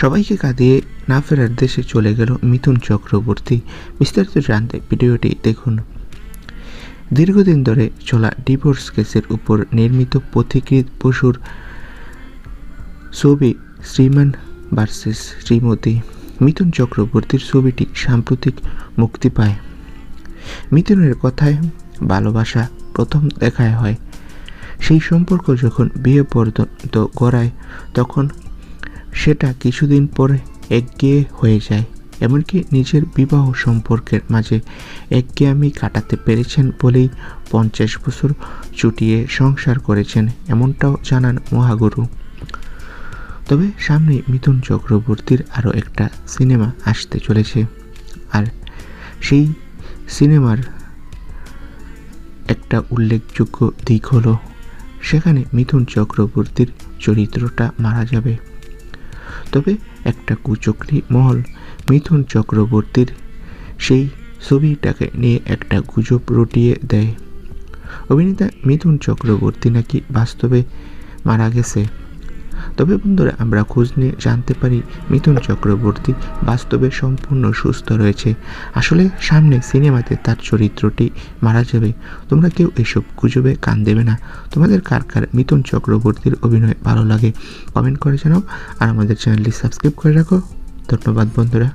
সবাইকে কাঁদিয়ে না ফেরার দেশে চলে গেল মিথুন চক্রবর্তী। বিস্তারিত জানতে ভিডিওটি দেখুন। দীর্ঘদিন ধরে চলা ডিভোর্স কেসের উপর নির্মিত পথিকৃত পশুর ছবি শ্রীমান ভার্সেস শ্রীমতী। মিথুন চক্রবর্তীর ছবিটি সাম্প্রতিক মুক্তি পায়। মিথুনের কথায় ভালোবাসা প্রথম দেখায় হয়। সেই সম্পর্ক যখন বিয়ে পর্যন্ত গড়ায়, তখন সেটা কিছুদিন পরে একঘেয়ে হয়ে যায়। এমনকি নিজের বিবাহ সম্পর্কের মাঝে একঘেয়ামি কাটাতে পেরেছেন বলেই পঞ্চাশ বছর চুটিয়ে সংসার করেছেন, এমনটাও জানান মহাগুরু। তবে সামনে মিথুন চক্রবর্তীর আরও একটা সিনেমা আসতে চলেছে। আর সেই সিনেমার একটা উল্লেখযোগ্য দিক হলো, সেখানে মিথুন চক্রবর্তীর চরিত্রটা মারা যাবে। তবে একটা কুচক্রি মহল মিথুন চক্রবর্তীর। সেই ছবিটাকে নিয়ে একটা গুজব রটিয়ে দেয়। অভিনেতা মিথুন চক্রবর্তী নাকি বাস্তবে মারা গেছে? তবে বন্ধুরা, আমরা খোঁজ নিয়ে জানতে পারি মিথুন চক্রবর্তী বাস্তবে সম্পূর্ণ সুস্থ রয়েছে। আসলে সামনে সিনেমাতে তার চরিত্রটি মারা যাবে। তোমরা কেউ এসব গুজবে কান দেবে না। তোমাদের কার কার মিথুন চক্রবর্তীর অভিনয় ভালো লাগে? কমেন্ট করে জানাও। আর আমাদের চ্যানেলটি সাবস্ক্রাইব করে রাখো। ধন্যবাদ বন্ধুরা।